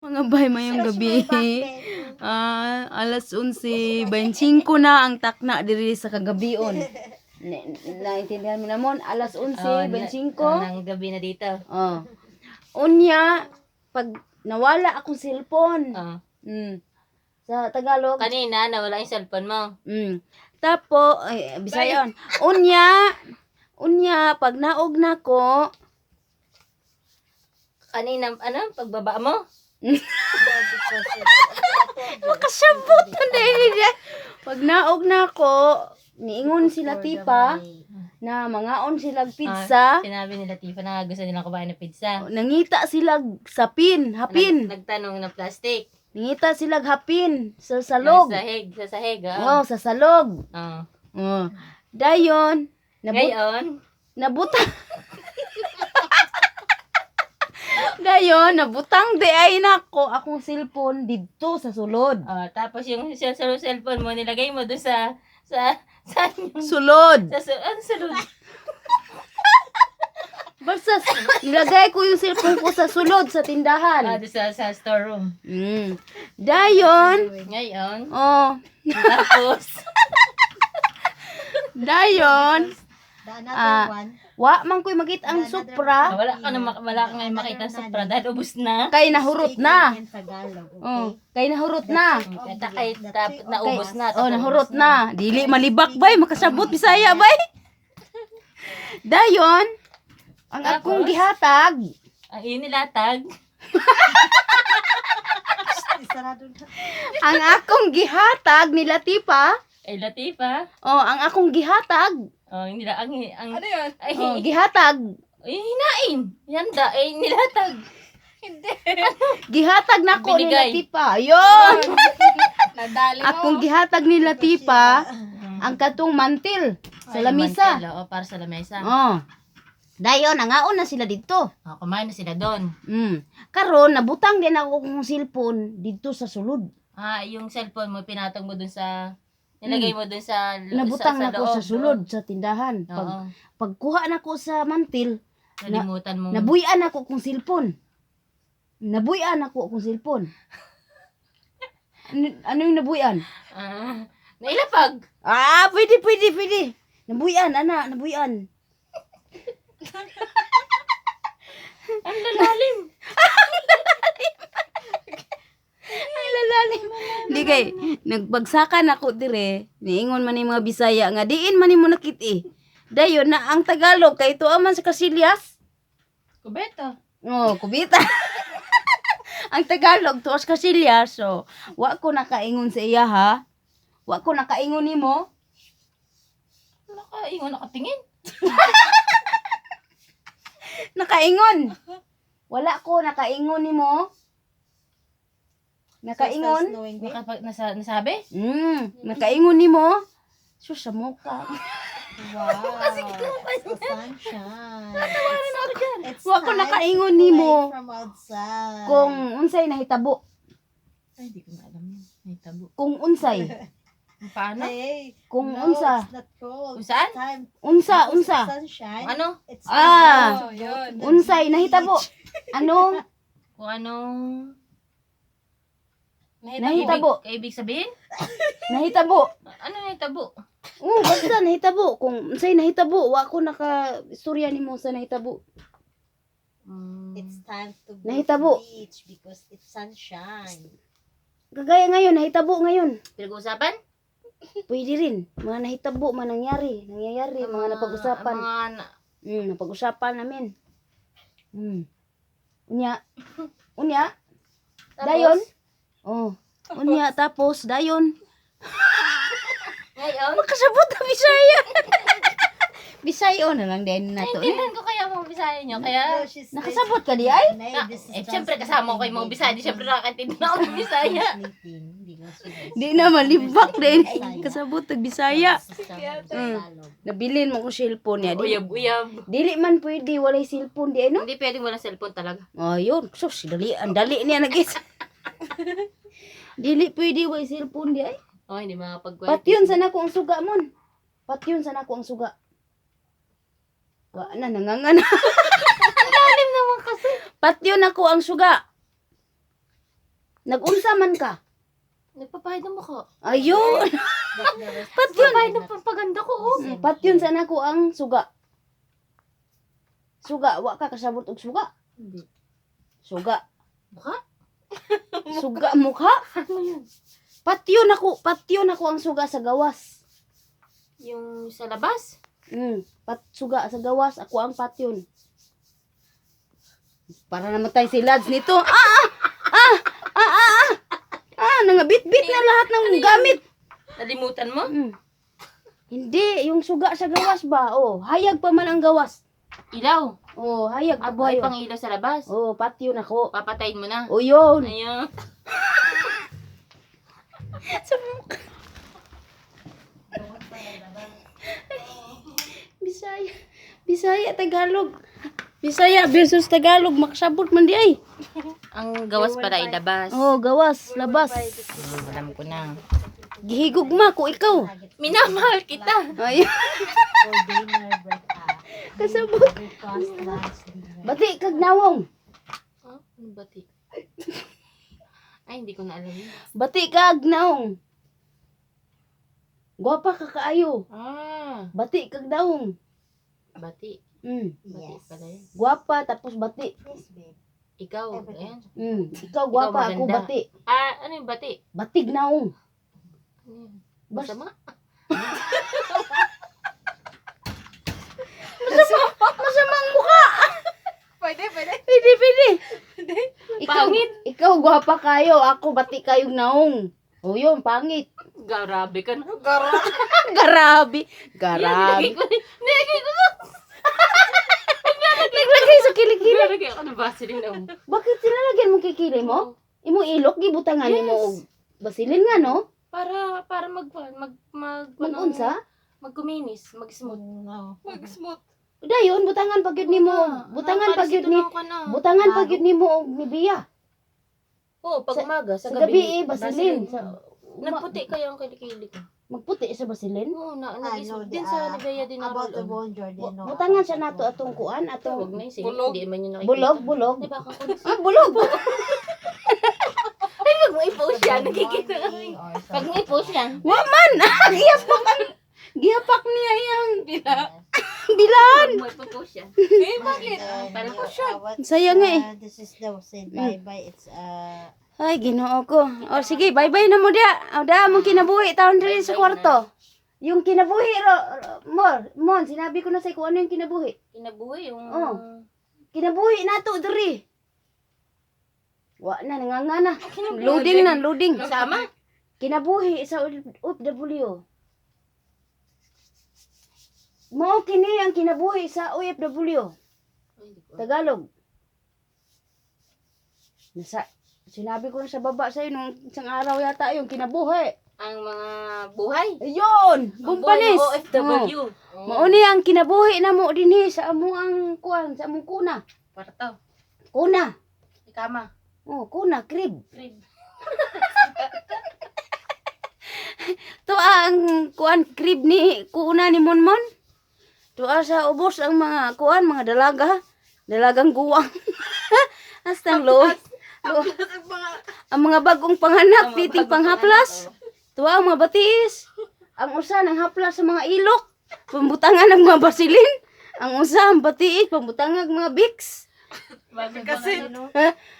Mga bay mayong gabi. Ah, alas 11, 25 na ang takna diri sa kagabion. Na- Naintindihan mo namon, alas 11, Oh, na- 25. oh, ng gabi na dito. Oh. Unya, pag nawala akong cellphone. Oh. Mm. Sa Tagalog. Kanina, nawala yung cellphone mo. Mm. Tapo, ay, bisayon. Unya, unya, pag naog na ko, Kanina, ano, pagbaba mo? makasabot na dahil niya. Pag naog na ko, niingon sila tipa, na mangaon sila pizza, Ah, sinabi nila, Tifa, na gusto nilang kumain ng pizza. nangita sila sa pin, hapin. Nag- nagtanong ng plastic. Nangita sila hapin sa salog. Sa sahig, sa sahig, Oh, oh. sa salog. Oh. Oh. Dayon, nabut Ngayon, nabutang Dayon, nabutang di ay nako akong cellphone didto sa sulod. oh, tapos yung cell- cell- cellphone mo, nilagay mo doon sa, sa, sa, Sulod. sa, ano, sa, loob? Basta nilagay ko yung cellphone ko sa sulod sa ah, tindahan. doon sa, sa storeroom. Mm. Dayon, Ngayon, oh, tapos, dayon, The Ah, another one. Wa man ko'y magit ang supra wala ka na, mak- wala ka ngayon makita sa Supra dahil ubus na. kay nahurot na. Oh, kay nahurot na. Kaya kay dapat naubos na. Oh, tapos nahurot ubos na. Dili malibak bay, makasabot bisaya bay. Dayon, ang akong gihatag, Ang inilatag. Ang akong gihatag ni Latipa, Ay, Latifa. oh, ang akong gihatag, Oh, hindi na, ang, ang, ano yun? Ay, oh, gihatag, ay, hinain. Yanda, ay, nilatag. gihatag nako ni Binigay. Latipa. Ayun. Nadali Akong gihatag ni Latipa, ang katong mantil sa Ay, lamisa. mantel, Oo, para sa lamesa. Oh. Dayon, nangaon na sila dito. Oh, kumain na sila doon. Mm. Karon nabutang din ako kong cellphone dito sa sulod. Ah, yung cellphone mo, pinatong mo doon sa, nilagay mo doon sa, Hmm. Nabutang sa, na ko sa loob, sulod sa tindahan. Oo. Pag pagkuha na ko sa mantil, Nalimutan mo. nabuyan ako kong cellphone. Nabuyan ako kong cellphone. ano, ano yung nabuyan? Ah, nailapag. Ah, pwede, pwede, pwede. Nabuyan, ana, nabuyan. Ang lalalim. Ay, lalalim. Hindi kay, nagbagsakan ako dire, niingon man yung mga Bisaya, nga diin man mo nakiti. Dayon na ang Tagalog, kay ito aman sa Kasilyas. Kubeto. Oh, kubita. ang Tagalog, tuos Kasilyas. So, wa ko nakaingon sa iya ha. Wa ko nakaingon nimo. Wala ka, ingon nakatingin. Nakaingon. Wala ko nakaingon nimo. Nakaingon. Nakapag, nasa, nasabi? Mm, nakaingon nimo. Sus, sa mukha. Wow. The sunshine. It's Wa ko time nakaingon to nimo. play from outside. Kung unsay nahitabo. Ay, hindi ko na alam yun. May tabo. Kung unsay. Paano? Hey, Kung no, unsa. It's not cold. Time. Unsa, unsa. sunshine. Ano? It's Ah, the Unsay nahitabo. Ano? Kung anong... Nahitabo. Ibig, ibig sabihin? Nahitabo. Ano nahitabo? Oo, basta nahitabo. Kung unsay nahitabo, wa ko naka istorya nimo sa nahitabo. Mm. It's time to go Nahitabo. to the beach because it's sunshine. Kagaya ngayon, nahitabo ngayon. Pinag-uusapan? Pwede rin. Mga nahitabo, mga nangyari. Nangyayari, mga napag-usapan. Ang Mga, na- Hmm, napag-usapan namin. Hmm. Unya. Unya. Tapos? Oh. Unya, tapos, dayon. ngayon, Makasabot na Bisaya. Bisayo na lang din na to. naintindihan ko kaya mga bisaya nyo. Kaya, Nakasabot ka di ay? Na, is eh, siyempre kasama ko kayo mga bisaya. Di siyempre nakakaintindi na ako ng bisaya. Di na malibak din. Kasabot tag Bisaya. Sa Mm. Nabilin mo ko cellphone niya. Di, Uyab-uyab. dili man pwede walay cellphone di ay no? Hindi pwedeng walang cellphone talaga. Oh, yun. Sus, dali. Ang dali niya nag-is. dili pwede walay cellphone di ay. Oh, hindi makapag-wifi. Patyon sana ko ang suga mon. Patyon sana ko ang suga. Wa na nanganga na. Lalim naman kasi. Patyon ako ang suga. Nagunsa man ka. Nagpapahid ng mukha. Ayun. But the rest Pat is yun. Pahid ng propaganda ko, oh. Same Pat yun here. sa nako ang suga. Suga, wa ka kasabot og suga. Hindi. Suga. Mukha? Suga mukha. Ano yun? Patyo nako, patyo nako ang suga sa gawas. Yung sa labas? Mm, pat suga sa gawas ako ang patyon. Para namatay si Lads nito. Ah, ah, ah, ah, ah, ah. Ah, nangabit-bit na lahat ng gamit. Nalimutan mo? Mm. Hindi, yung suga sa gawas ba? Oh, hayag pa man ang gawas. Ilaw. Oh, hayag pa Abo ay ba pang ilaw sa labas. Oh, patyo nako. Papatayin mo na. Oh, yun. Ayun. Bisaya. Bisaya, Tagalog. Bisaya versus Tagalog. Makasabot man di ay. Ang gawas para ilabas. Oh, gawas, labas. Hmm, alam ko na. Gihigugma ko ikaw. Minamahal kita. Ay. kasabot. Bati kag nawong. Oh, ano bati? Ay, hindi ko na alam yun. Bati kag nawong. Gwapa ka kaayo. Ah, Bati kag nawong. bati. Mm. Bati Yes. pala yun. Gwapa tapos bati. Yes, babe. Ikaw, ayan. Mm. Ikaw gwapa, ako maganda. bati. Ah, ano yung bati? Batig nawong. Ano yun? Bas- Masama? Masamang mukha. Pwede, pwede. Pwede. Ikaw, Pangit. ikaw gwapa kayo, ako bati kayong naong. O yun, pangit. Garabe ka na. Garabi. Garabi. ko, nilagay ko, Naglagay sa kilikili. nilagay ako ng Vaseline. oh. Bakit sinalagyan mo kikili mo? Imo ilok, gibutangan Yes. mo og basilin nga, no? Para, para mag, mag, mag, Mag-unsa? Mag-kuminis, mag-smooth. No. Mag-smooth. Dayon, butangan pag yun nimo. Butangan pag yun ni Butangan pag yun nimo og nibiya. Oo, pag Sa- umaga, sa, Sa gabi eh, basilin. Sa, Nagputi kaya ang kilikili ko. magputi sa basilin. Oo, na, Ah, nag-smooth no, din sa ah, Nivea din na About the roll-on. bone, Jordan. no, Butangan siya nato atong kuan, Huwag atong na yung hindi man yun nakikita. bulog, bulog. Di ba ako? Ah, bulog. Ay, wag mo i-post yan, nakikita ka. Something. mo i-post yan. Wa man. Giyapak. Giyapak niya yang Yes. Bilan. Pag mo yan. Eh, bakit? Parang Uh, cushion. what's, Sayang eh. This is the say bye-bye. It's uh, Ay, ginoo ko. O sige, bye-bye na mo dia. O da, mong kinabuhi. Taon rin sa kwarto. Yung kinabuhi, ro, ro, Mon, Mon, sinabi ko na sa'yo kung ano yung kinabuhi. Kinabuhi yung... Oh. Kinabuhi na to, diri. Wa na, nanganga na. Loading na, loading. Sama? Kinabuhi sa OFW. Mao kini ang kinabuhi sa OFW. Tagalog. Nasa, sinabi ko na sa baba sa'yo nung isang araw yata yung kinabuhi. Ang mga buhay. Ayun! Ang Bumpanis! ng OFW. Oh. Mauni ang kinabuhi na mo dinhi sa amo ang kuan sa among kuna. Parto. Kuna. Ikama. Oh, kuna crib. Crib. To ang kuan crib ni kuna ni Monmon. To sa ubos ang mga kuan mga dalaga, dalagang guwang. Hastang lo- ang mga bagong panganak, titing panghaplas. Tuwa ang mga batis. Ang usa ng haplas sa mga ilok. Pambutangan ng mga basilin. Ang usa ang batiis, pambutangan ng mga biks. Kasi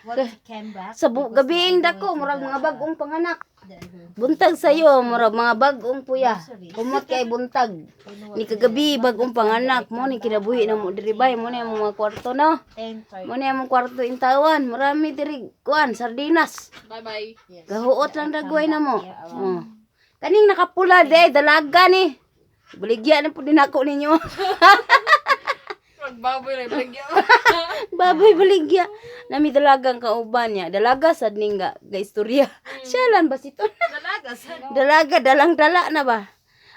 what came back. Sa bu- gabiing dako, murag mga bagong panganak. the- Buntag sayo, murag mga bagong puya. Kumot kay buntag. Ni kagabi bagong panganak mo ni kinabuhi na mo diri bay mo ni ang mga kwarto na. Mo ni ang mga kwarto intawan, marami diri kuan sardinas. Bye-bye. Gahuot lang dagway na mo. Oh. Kaning nakapula de dalaga ni. Baligya na po din ako ninyo. Magbaboy na ibigyan. Baboy baligya. Nami dalagang kauban niya. Dalaga sad ning ga, istorya. Siya lang ba sito? Dalaga sa... Dalaga, dalang dala na ba?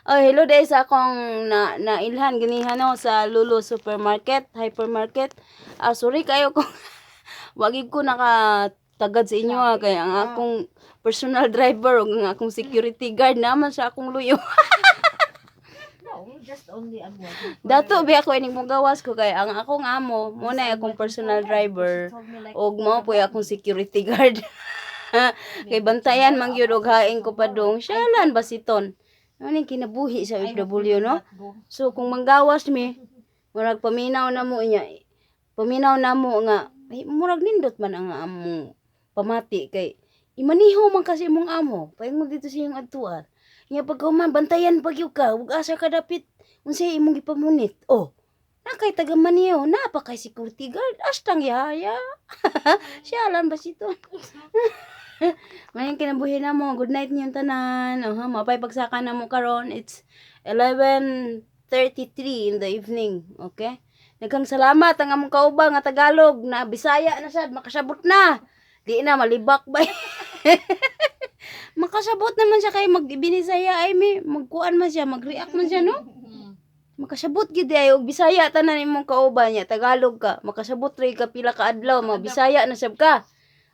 Oh, hello dahil sa akong na, nailhan ganihan no, sa Lulu Supermarket, Hypermarket. Ah, sorry kayo kung wagig ko naka tagad sa inyo ah, kaya ang akong personal driver o ang akong security guard naman sa akong luyo. Only for- Dato bi ako ining gawas ko kay ang akong amo mo na akong personal driver me like, og mo po akong security guard. Kay bantayan man gyud og haing ko pa dong. Siyalan basiton. Ano kinabuhi sa OFW no? So kung manggawas mi, murag paminaw na mo niya. Paminaw na mo nga ay, murag nindot man ang among pamati kay imaniho man kasi mong amo. Paingon dito sa iyong adtuan. Nga pag bantayan pag ka, ug asa ka dapit unsay imong gipamunit. Oh, na kay taga maniyo, na pa kay security guard, astang yaya. Siyalan ba sito? Ngayon kinabuhi na mo. Good night niyong tanan. Oh, ha, mapay pagsaka na mo karon. It's 11:33 in the evening. Okay? Naghang salamat ang among kaubang nga Tagalog na Bisaya na sad makasabot na. Di na malibak ba? makasabot naman siya kay magbinisaya ay mi magkuan man siya mag-react man siya no makasabot gid ay og bisaya tanan imong kauban niya. Tagalog ka. Makasabot ray ka pila ka adlaw. Mga bisaya na sab ka.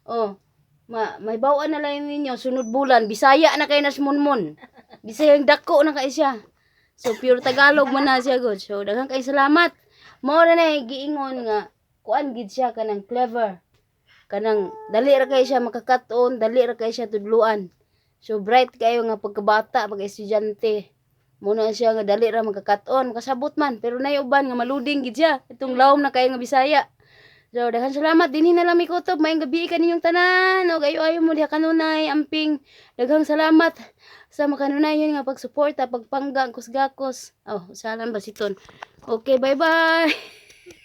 Oh ma may bawaan na lang ninyo. Sunod bulan. Bisaya na kay nas munmon bisayang dako na kay siya. So pure tagalog man na siya good so daghang kay salamat. Mao na nay giingon nga kuan gid siya kanang clever. Kanang dali ra kay siya makakaton dali ra kay siya tudluan. So bright kayo nga pagkabata pag estudyante Muna siya nga dali ra magkakaton, makasabot man. Pero nay uban nga maluding gid siya. Itong lawom na kayo nga Bisaya. So, daghan salamat dinhi na lang kutob. Maayong gabi kaninyong tanan. O gayo ayo mo diha kanunay amping. Daghang salamat sa makanunay yun nga pagsuporta, pagpangga, kusgakos. Oh, salam basiton. Okay, bye-bye.